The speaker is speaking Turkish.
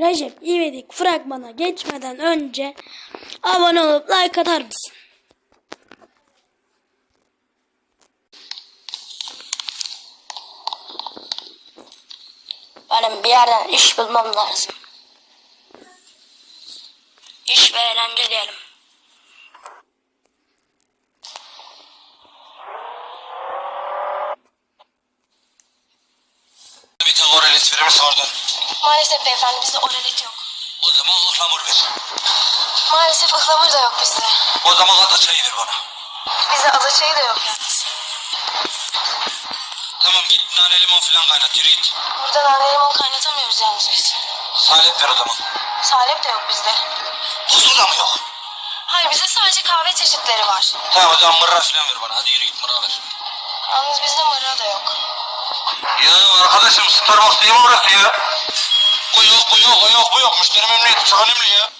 Recep İvedik fragmana geçmeden önce abone olup like atar mısın? Benim bir yerden iş bulmam lazım. İş ve eğlence diyelim. Bir verimiz vardı. Maalesef beyefendi bizde oralet yok. O zaman ıhlamur ver. Maalesef ıhlamur da yok bizde. O zaman ata çayı ver bana. Bizde ada çayı da yok yalnız. Tamam git nane limon falan kaynat yürü git. Burada nane limon kaynatamıyoruz yalnız biz. Salep ver o zaman. Salep de yok bizde. Huzur da mı yok? Hayır bizde sadece kahve çeşitleri var. Tamam o zaman mırra falan ver bana. Hadi yürü git mırra ver. Yalnız bizde mırra da yok. Ya arkadaşım Starbucks değil mi burası ya? Bu yok bu yok bu yok bu yok. Müşteri memnuniyeti çok önemli ya.